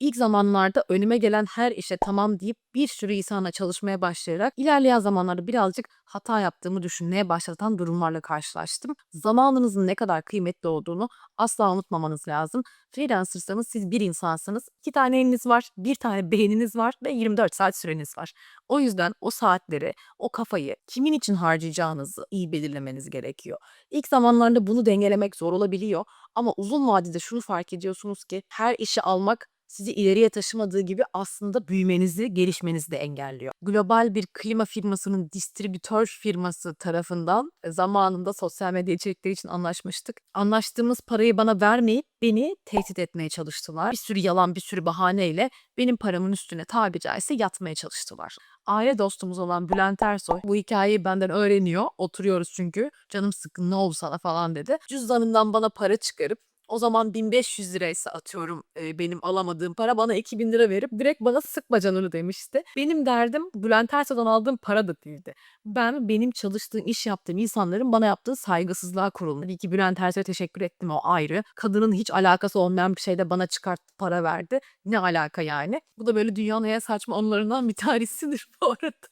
İlk zamanlarda önüme gelen her işe tamam deyip bir sürü insanla çalışmaya başlayarak ilerleyen zamanlarda birazcık hata yaptığımı düşünmeye başlatan durumlarla karşılaştım. Zamanınızın ne kadar kıymetli olduğunu asla unutmamanız lazım. Freelancersanız siz bir insansınız. iki tane eliniz var, bir tane beyniniz var ve 24 saat süreniz var. O yüzden o saatleri, o kafayı kimin için harcayacağınızı iyi belirlemeniz gerekiyor. İlk zamanlarda bunu dengelemek zor olabiliyor ama uzun vadede şunu fark ediyorsunuz ki her işi almak sizi ileriye taşımadığı gibi aslında büyümenizi, gelişmenizi de engelliyor. Global bir klima firmasının distribütör firması tarafından e, zamanında sosyal medya içerikleri için anlaşmıştık. Anlaştığımız parayı bana vermeyip beni tehdit etmeye çalıştılar. Bir sürü yalan, bir sürü bahaneyle benim paramın üstüne tabiri caizse yatmaya çalıştılar. Aile dostumuz olan Bülent Ersoy bu hikayeyi benden öğreniyor. Oturuyoruz çünkü. Canım sıkkın ne oldu sana falan dedi. Cüzdanından bana para çıkarıp o zaman 1500 liraysa atıyorum e, benim alamadığım para bana 2000 lira verip direkt bana sıkma canını demişti. Benim derdim Bülent Ersoy'dan aldığım para da değildi. Ben benim çalıştığım, iş yaptığım insanların bana yaptığı saygısızlığa kuruldum. Tabii ki Bülent Ersoy'a teşekkür ettim o ayrı. Kadının hiç alakası olmayan bir şeyde bana çıkarttı para verdi. Ne alaka yani? Bu da böyle dünyanın en saçma anılarından bir tanesidir bu arada.